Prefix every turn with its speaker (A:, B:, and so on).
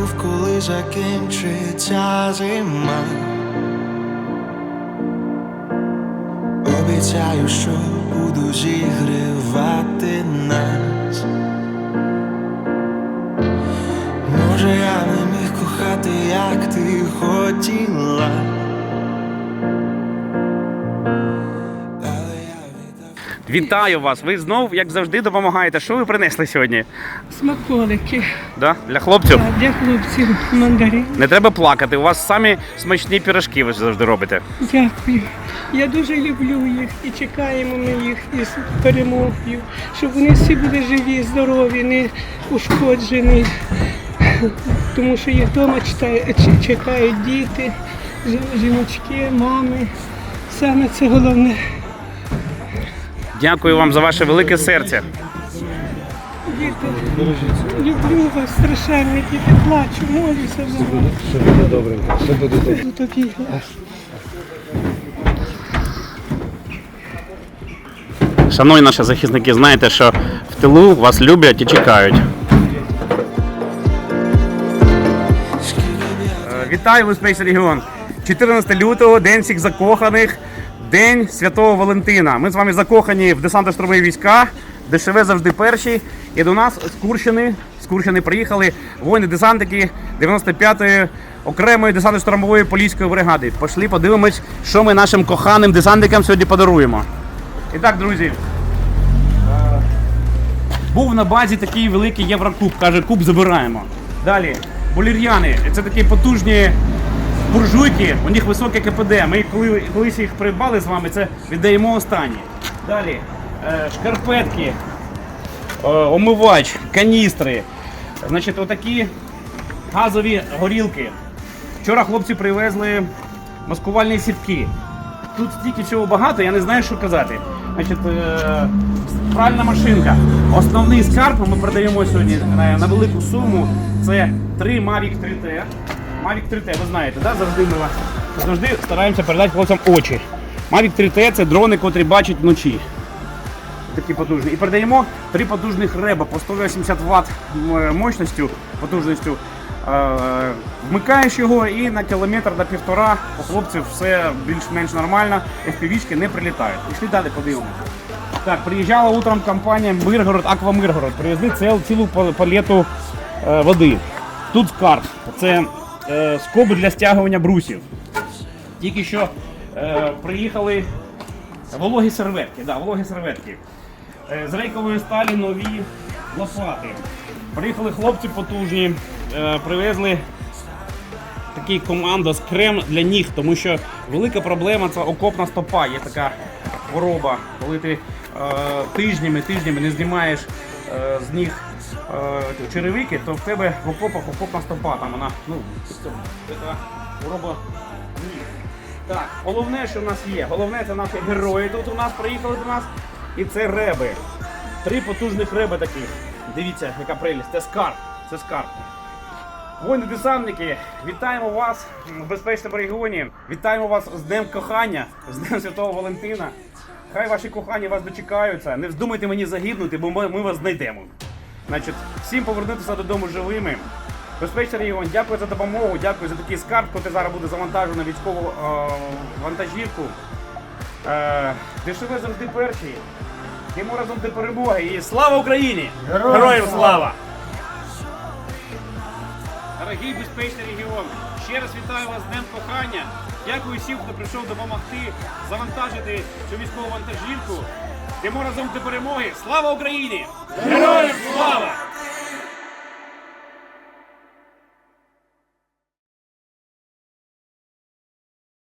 A: був, коли закінчиться зима. Обіцяю, що буду зігрівати нас. Може, я не міг кохати, як ти хотіла.
B: Вітаю вас! Ви знов, як завжди, допомагаєте. Що ви принесли сьогодні?
C: Смаколики
B: Да? Для хлопців?
C: а для хлопців мандарин.
B: Не треба плакати. У вас самі смачні пірожки ви завжди робите.
C: Дякую. Я дуже люблю їх і чекаємо ми їх із перемогою, щоб вони всі були живі, здорові, не ушкоджені. Тому що їх вдома чекають діти, жіночки, мами. Саме це головне.
B: Дякую вам за ваше велике серце.
C: Діти, люблю вас страшенно, діти плачу, молюся за вас.
D: Все буде добренько, все буде добре.
C: Буду тобі.
B: Шановні наші захисники, знаєте, що в тилу вас люблять і чекають. Е, Вітаю Space Регіон. 14 лютого, день всіх закоханих, день Святого Валентина. Ми з вами закохані в десантно-штурмові війська, ДШВ завжди перші. І до нас з Курщини, з Курщини приїхали воїни-десантники 95-ї окремої десантно-штурмової поліської бригади. Пішли, подивимось, що ми нашим коханим десантникам сьогодні подаруємо. І так, друзі, е, був на базі такий великий Єврокуб. Каже, куб забираємо. Далі, болір'яни. Це такі потужні буржуйки, у них високе КПД. Ми коли, колись їх придбали з вами, це віддаємо останні. Далі, е, шкарпетки, е, омивач, каністри. Значить, отакі газові горілки. Вчора хлопці привезли маскувальні сітки. Тут стільки чого багато, я не знаю, що казати. Значить, е, пральна машинка. Основний скарб ми продаємо сьогодні на, велику суму. Це 3 Mavic 3T. Mavic 3T, ви знаєте, да? завжди ми завжди стараємося передати хлопцям очі. Mavic 3T це дрони, котрі бачать вночі. Такі потужні. І передаємо три потужних реба по 180 Вт мощністю, потужністю. Е, Вмикаєш його і на кілометр до півтора у хлопців все більш-менш нормально, FPV-шки не прилітають. Пішли далі подивимося. Так, приїжджала утром компанія Миргород, Аква Миргород. Привезли ціл, цілу пал- палету е, води. Тут скарб. Це е, скоби для стягування брусів. Тільки що е, приїхали Вологі серветки, да, вологі серветки. Е, З рейкової сталі нові лопати. Приїхали хлопці потужні, е, привезли такий командос крем для ніг, тому що велика проблема це окопна стопа. Є така хвороба, коли ти е, тижнями, тижнями не знімаєш е, з ніг черевики, то в тебе в окопах окопна стопа. Там вона, ну. Так, головне, що в нас є. Головне, це наші герої тут у нас приїхали до нас. І це реби. Три потужних реби таких. Дивіться, яка прелість. Це скарб. Це скарб. Воїни десантники, вітаємо вас в безпечному регіоні. Вітаємо вас з Днем кохання, з Днем Святого Валентина. Хай ваші кохані вас дочекаються. Не вздумайте мені загибнути, бо ми, ми вас знайдемо. Значить, всім повернутися додому живими. Безпечний регіон, дякую за допомогу, дякую за такий скарб, який зараз буде завантажено військову е, вантажівку. Е, ДШВ завжди перші. Йому разом до перемоги. І слава Україні! Героям слава! Дорогий безпечний регіон, ще раз вітаю вас з Днем кохання. Дякую всім, хто прийшов допомогти завантажити цю військову вантажівку. Йдемо разом до перемоги. Слава Україні! Героям!